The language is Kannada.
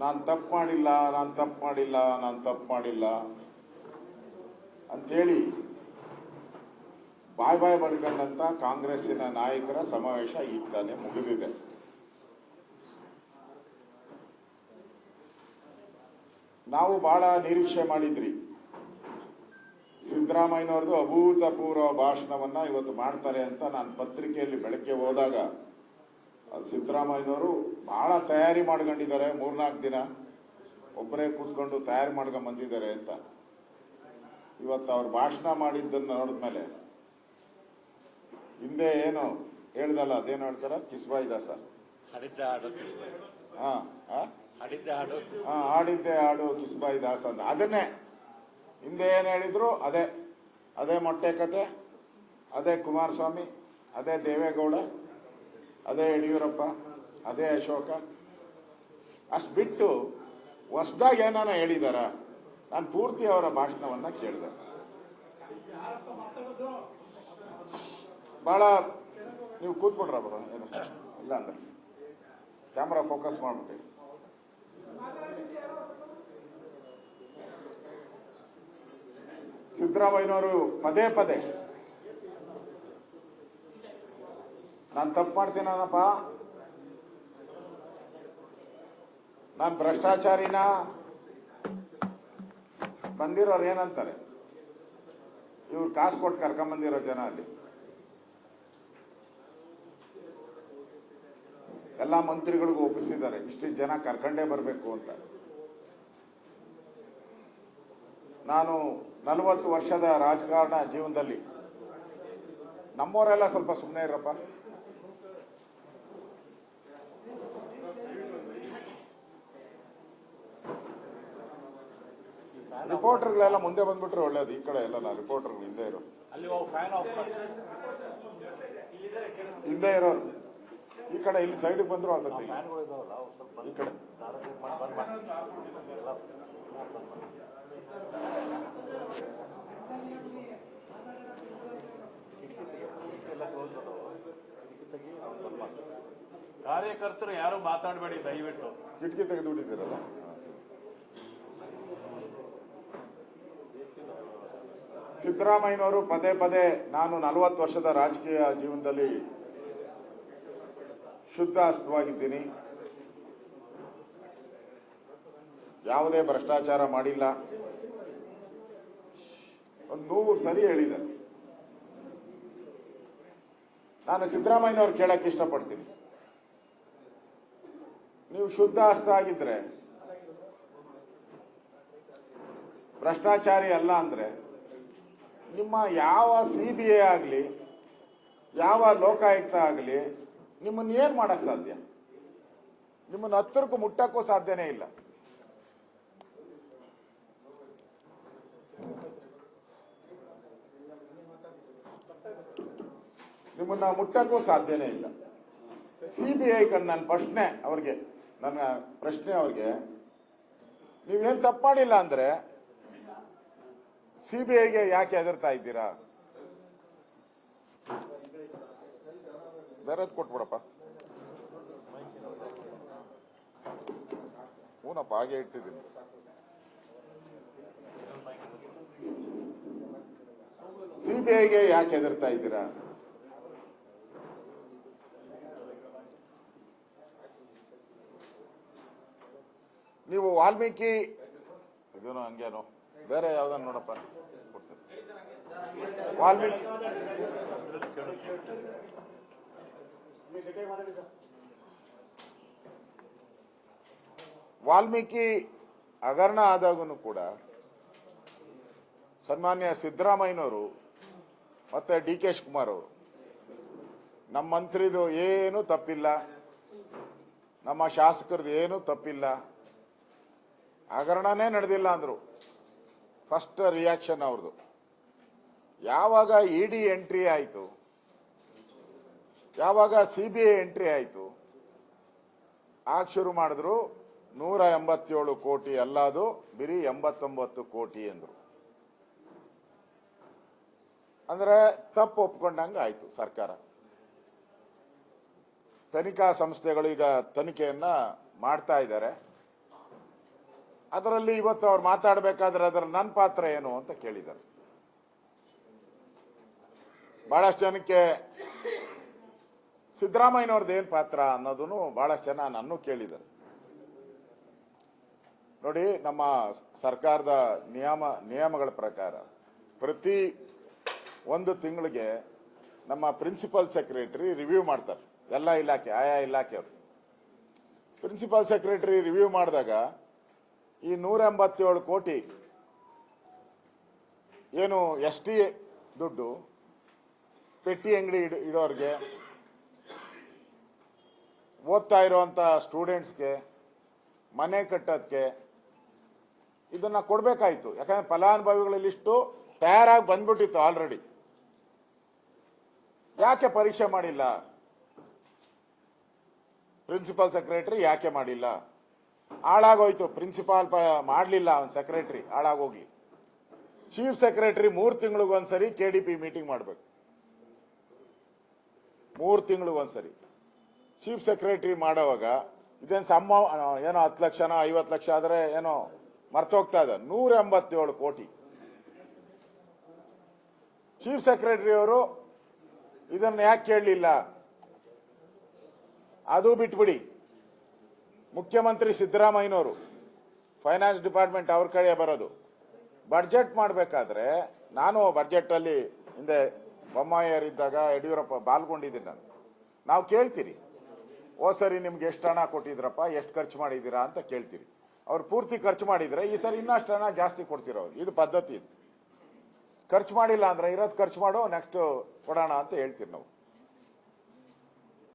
ನಾನು ತಪ್ಪು ಮಾಡಿಲ್ಲ, ನಾನು ತಪ್ಪು ಮಾಡಿಲ್ಲ, ನಾನು ತಪ್ಪು ಮಾಡಿಲ್ಲ ಅಂತೇಳಿ ಬಾಯ್ ಬಾಯ್ ಬಡ್ಕೊಂಡಂತ ಕಾಂಗ್ರೆಸ್ಸಿನ ನಾಯಕರ ಸಮಾವೇಶ ಈಗ ತಾನೇ ಮುಗಿದಿದೆ. ನಾವು ಬಹಳ ನಿರೀಕ್ಷೆ ಮಾಡಿದ್ರಿ. ಸಿದ್ದರಾಮಯ್ಯನವ್ರದ್ದು ಅಭೂತಪೂರ್ವ ಭಾಷಣವನ್ನ ಇವತ್ತು ಮಾಡ್ತಾರೆ ಅಂತ ನಾನು ಪತ್ರಿಕೆಯಲ್ಲಿ ಬೆಳಗ್ಗೆ ಹೋದಾಗ ಸಿದ್ದರಾಮಯ್ಯನವರು ಬಹಳ ತಯಾರಿ ಮಾಡ್ಕೊಂಡಿದ್ದಾರೆ ಮೂರ್ನಾಲ್ಕು ದಿನ. ಒಬ್ಬರೇ ಕೂತ್ಕೊಂಡು ತಯಾರಿ ಮಾಡ್ಕೊಂಡು ಬಂದಿದ್ದಾರೆ ಅಂತ. ಇವತ್ತು ಅವ್ರು ಭಾಷಣ ಮಾಡಿದ್ದನ್ನು ನೋಡಿದ್ಮೇಲೆ ಹಿಂದೆ ಏನು ಹೇಳ್ದಲ್ಲ ಅದೇನು ಹೇಳ್ತಾರ? ಕಿಸ್ಬಾಯಿ ದಾಸ. ಆಡಿದ್ದೆ ಹಾಡು ಹಾ ಹಾ? ಹರಿದ್ದ ಹಾಡು ಹಾ ಆಡಿದ್ದೆ ಆಡು ಕಿಸ್ಬಾಯಿ ದಾಸ ಅಂತ. ಅದನ್ನೇ. ಹಿಂದೆ ಏನು ಹೇಳಿದ್ರು? ಅದೇ. ಅದೇ ಮೊಟ್ಟೆ ಕತೆ. ಅದೇ ಕುಮಾರಸ್ವಾಮಿ. ಅದೇ ದೇವೇಗೌಡ. ಅದೇ ಯಡಿಯೂರಪ್ಪ, ಅದೇ ಅಶೋಕ. ಅಷ್ಟು ಬಿಟ್ಟು ಹೊಸ್ದಾಗಿ ಏನಾನ ಹೇಳಿದಾರ? ನಾನು ಪೂರ್ತಿ ಅವರ ಭಾಷಣವನ್ನ ಕೇಳಿದೆ. ಬಹಳ ನೀವು ಕೂತ್ಬಿಟ್ರ ಬರೋ ಇಲ್ಲ ಅಂದ್ರೆ. ಕ್ಯಾಮ್ರಾ ಫೋಕಸ್ ಮಾಡ್ಬಿಟ್ಟು. ಸಿದ್ದರಾಮಯ್ಯನವರು ಪದೇ ಪದೇ ನಾನು ತಪ್ಪು ಮಾಡ್ತೀನಪ್ಪ ನಾನು ಭ್ರಷ್ಟಾಚಾರಿನ ಬಂದಿರೋರು ಏನಂತಾರೆ? ಇವ್ರು ಕಾಸು ಕೊಟ್ಟು ಕರ್ಕೊಂಬಂದಿರೋ ಜನ ಅಲ್ಲಿ. ಎಲ್ಲ ಮಂತ್ರಿಗಳಿಗೂ ಒಪ್ಪಿಸಿದ್ದಾರೆ, ಇಷ್ಟು ಜನ ಕರ್ಕೊಂಡೇ ಬರಬೇಕು ಅಂತ. ನಾನು ನಲವತ್ತು ವರ್ಷದ ರಾಜಕಾರಣ ಜೀವನದಲ್ಲಿ ನಮ್ಮವರೆಲ್ಲ ಸ್ವಲ್ಪ ಸುಮ್ಮನೆ ಇರಪ್ಪ. ರಿಪೋರ್ಟರ್ಗಳೆಲ್ಲ ಮುಂದೆ ಬಂದ್ಬಿಟ್ರೆ ಒಳ್ಳೇದು ಈ ಕಡೆ ಎಲ್ಲ ರಿಪೋರ್ಟರ್ ಹಿಂದೆ ಇರೋ ಅಲ್ಲಿ ಫ್ಯಾನ್ ಆಫ್ ಮಾಡಿ ಹಿಂದೆ ಇರೋ ಈ ಕಡೆ ಇಲ್ಲಿ ಸೈಡ್ ಬಂದ್ರು ಸ್ವಲ್ಪ ಈ ಕಡೆ. ಕಾರ್ಯಕರ್ತರು ಯಾರು ಮಾತಾಡಬೇಡಿ ದಯವಿಟ್ಟು. ಕಿಟಕಿ ತೆಗೆದು ಬಿಟ್ಟಿದ್ದೀರಲ್ಲ? ಸಿದ್ದರಾಮಯ್ಯನವರು ಪದೇ ಪದೇ ನಾನು ನಲವತ್ತು ವರ್ಷದ ರಾಜಕೀಯ ಜೀವನದಲ್ಲಿ ಶುದ್ಧ ಅಸ್ತವಾಗಿದ್ದೀನಿ. ಯಾವುದೇ ಭ್ರಷ್ಟಾಚಾರ ಮಾಡಿಲ್ಲ. ಒಂದು ನೂರು ಸರಿ ಹೇಳಿದ್ದಾರೆ ನಾನು ಸಿದ್ದರಾಮಯ್ಯನವ್ರು ಕೇಳಕ್ಕೆ ಇಷ್ಟಪಡ್ತೀನಿ. ನೀವು ಶುದ್ಧ ಹಸ್ತ ಆಗಿದ್ರೆ, ಭ್ರಷ್ಟಾಚಾರಿ ಅಲ್ಲ ಅಂದ್ರೆ ನಿಮ್ಮ ಯಾವ ಸಿ ಬಿ ಐ ಆಗಲಿ, ಯಾವ ಲೋಕಾಯುಕ್ತ ಆಗಲಿ, ನಿಮ್ಮನ್ನ ಏನು ಮಾಡಕ್ ಸಾಧ್ಯ? ನಿಮ್ಮನ್ನ ಹತ್ತಿರಕ್ಕೂ ಮುಟ್ಟಕ್ಕೂ ಸಾಧ್ಯನೇ ಇಲ್ಲ. ನಿಮ್ಮನ್ನ ಮುಟ್ಟಕ್ಕೂ ಸಾಧ್ಯನೇ ಇಲ್ಲ. ಸಿ ಬಿ ಐ ಕಣ್ ನನ್ನ ಪ್ರಶ್ನೆ ಅವ್ರಿಗೆ, ನನ್ನ ಪ್ರಶ್ನೆ ಅವ್ರಿಗೆ ನೀವೇನು ತಪ್ಪು ಮಾಡಿಲ್ಲ ಅಂದ್ರೆ ಸಿ ಬಿ ಐಗೆ ಯಾಕೆ ಹೆದರ್ತಾ ಇದ್ದೀರಾ? ಬೇರೆದ್ ಕೊಟ್ಬಿಡಪ್ಪ. ಹೂನಪ್ಪ, ಹಾಗೆ ಇಟ್ಟಿದ್ದೀನಿ. ಸಿಬಿಐಗೆ ಯಾಕೆ ಹೆದರ್ತಾ ಇದ್ದೀರಾ? ನೀವು ವಾಲ್ಮೀಕಿ ಇದೇನೋ ಹಂಗೇನೋ ಬೇರೆ ಯಾವ್ದನ್ನ ನೋಡಪ್ಪ. ವಾಲ್ಮೀಕಿ ವಾಲ್ಮೀಕಿ ಹಗರಣ ಆದಾಗೂ ಕೂಡ ಸನ್ಮಾನ್ಯ ಸಿದ್ದರಾಮಯ್ಯನವರು ಮತ್ತೆ ಡಿ ಕೆ ಶಿವಕುಮಾರ್ ಅವರು, ನಮ್ಮ ಮಂತ್ರಿದು ಏನು ತಪ್ಪಿಲ್ಲ, ನಮ್ಮ ಶಾಸಕರದ್ದು ಏನು ತಪ್ಪಿಲ್ಲ, ಹಗರಣನೇ ನಡೆದಿಲ್ಲ ಅಂದ್ರು ಫಸ್ಟ್ ರಿಯಾಕ್ಷನ್ ಅವ್ರದ್ದು ಯಾವಾಗ ಇಡಿ ಎಂಟ್ರಿ ಆಯಿತು? ಯಾವಾಗ ಸಿ ಬಿ ಎಂಟ್ರಿ ಆಯಿತು? ಆಗ ಶುರು ಮಾಡಿದ್ರು ನೂರ ಎಂಬತ್ತೇಳು ಕೋಟಿ ಅಲ್ಲದು ಬಿರಿ ಎಂಬತ್ತೊಂಬತ್ತು ಕೋಟಿ ಅಂದ್ರು. ಅಂದ್ರೆ ತಪ್ಪು ಒಪ್ಕೊಂಡಂಗೆ ಆಯಿತು ಸರ್ಕಾರ. ತನಿಖಾ ಸಂಸ್ಥೆಗಳು ಈಗ ತನಿಖೆಯನ್ನ ಮಾಡ್ತಾ ಇದ್ದಾರೆ ಅದರಲ್ಲಿ ಇವತ್ತು ಅವ್ರು ಮಾತಾಡಬೇಕಾದ್ರೆ ಅದರ ನನ್ನ ಪಾತ್ರ ಏನು ಅಂತ ಕೇಳಿದ್ದಾರೆ. ಬಹಳಷ್ಟು ಜನಕ್ಕೆ ಸಿದ್ದರಾಮಯ್ಯನವ್ರದ್ದು ಏನು ಪಾತ್ರ ಅನ್ನೋದನ್ನು ಬಹಳಷ್ಟು ಜನ ನನ್ನೂ ಕೇಳಿದ್ದಾರೆ. ನೋಡಿ, ನಮ್ಮ ಸರ್ಕಾರದ ನಿಯಮ, ನಿಯಮಗಳ ಪ್ರಕಾರ ಪ್ರತಿ ಒಂದು ತಿಂಗಳಿಗೆ ನಮ್ಮ ಪ್ರಿನ್ಸಿಪಲ್ ಸೆಕ್ರೆಟರಿ ರಿವ್ಯೂ ಮಾಡ್ತಾರೆ. ಎಲ್ಲ ಇಲಾಖೆ, ಆಯಾ ಇಲಾಖೆಯವರು. ಪ್ರಿನ್ಸಿಪಲ್ ಸೆಕ್ರೆಟರಿ ರಿವ್ಯೂ ಮಾಡಿದಾಗ ಈ ನೂರ ಎಂಬತ್ತೇಳು ಕೋಟಿ ಏನು ಎಸ್ ಟಿ ದುಡ್ಡು ಪೆಟ್ಟಿ ಅಂಗಡಿ ಇಡ, ಇಡೋರ್ಗೆ, ಓದ್ತಾ ಇರುವಂತ ಸ್ಟೂಡೆಂಟ್ಸ್ಗೆ, ಮನೆ ಕಟ್ಟೋದಕ್ಕೆ ಇದನ್ನ ಕೊಡ್ಬೇಕಾಯ್ತು. ಯಾಕಂದ್ರೆ ಫಲಾನುಭವಿಗಳ ಲಿಸ್ಟು ತಯಾರಾಗಿ ಬಂದ್ಬಿಟ್ಟಿತ್ತು ಆಲ್ರೆಡಿ ಯಾಕೆ ಪರೀಕ್ಷೆ ಮಾಡಿಲ್ಲ? ಪ್ರಿನ್ಸಿಪಲ್ ಸೆಕ್ರೆಟರಿ ಯಾಕೆ ಮಾಡಿಲ್ಲ? ಹಾಳಾಗೋಯ್ತು. ಪ್ರಿನ್ಸಿಪಾಲ್ ಮಾಡಲಿಲ್ಲ ಅವನ್ ಸೆಕ್ರೆಟರಿ ಹಾಳಾಗೋಗ್ಲಿ ಚೀಫ್ ಸೆಕ್ರೆಟರಿ ಮೂರ್ ತಿಂಗಳಿಗೊಂದ್ಸರಿ ಕೆ ಡಿ ಪಿ ಮೀಟಿಂಗ್ ಮಾಡಬೇಕು. ಮೂರ್ ತಿಂಗಳಿಗೊಂದ್ಸರಿ ಚೀಫ್ ಸೆಕ್ರೆಟರಿ ಮಾಡೋವಾಗ ಇದೇನು ಸಮ ಏನೋ ಹತ್ತು ಲಕ್ಷನೋ ಐವತ್ತು ಲಕ್ಷ ಆದ್ರೆ ಏನೋ ಮರ್ತೋಗ್ತಾ ಇದೆ. ನೂರ ಎಂಬತ್ತೇಳು ಕೋಟಿ. ಚೀಫ್ ಸೆಕ್ರೆಟರಿ ಅವರು ಇದನ್ನ ಯಾಕೆ ಕೇಳಲಿಲ್ಲ? ಅದು ಬಿಟ್ಬಿಡಿ. ಮುಖ್ಯಮಂತ್ರಿ ಸಿದ್ದರಾಮಯ್ಯನವರು ಫೈನಾನ್ಸ್ ಡಿಪಾರ್ಟ್ಮೆಂಟ್ ಅವ್ರ ಕಡೆ ಬರೋದು. ಬಡ್ಜೆಟ್ ಮಾಡಬೇಕಾದ್ರೆ, ನಾನು ಬಡ್ಜೆಟ್ ಅಲ್ಲಿ ಹಿಂದೆ ಬೊಮ್ಮಾಯಿಯರಿದ್ದಾಗ ಯಡಿಯೂರಪ್ಪ ಬಾಲ್ಗೊಂಡಿದ್ದೀನಿ ನಾನು. ನಾವು ಕೇಳ್ತೀರಿ, ಓ ಸರಿ ನಿಮ್ಗೆ ಎಷ್ಟು ಹಣ ಕೊಟ್ಟಿದ್ರಪ್ಪ, ಎಷ್ಟು ಖರ್ಚು ಮಾಡಿದ್ದೀರಾ ಅಂತ ಕೇಳ್ತೀರಿ. ಅವ್ರು ಪೂರ್ತಿ ಖರ್ಚು ಮಾಡಿದ್ರೆ, ಈ ಸರಿ ಇನ್ನಷ್ಟು ಹಣ ಜಾಸ್ತಿ ಕೊಡ್ತೀರ ಇದು ಪದ್ಧತಿ ಇದು. ಖರ್ಚು ಮಾಡಿಲ್ಲ ಅಂದ್ರೆ ಇರೋದು ಖರ್ಚು ಮಾಡೋ ನೆಕ್ಸ್ಟ್ ಕೊಡೋಣ ಅಂತ ಹೇಳ್ತೀರಿ ನಾವು.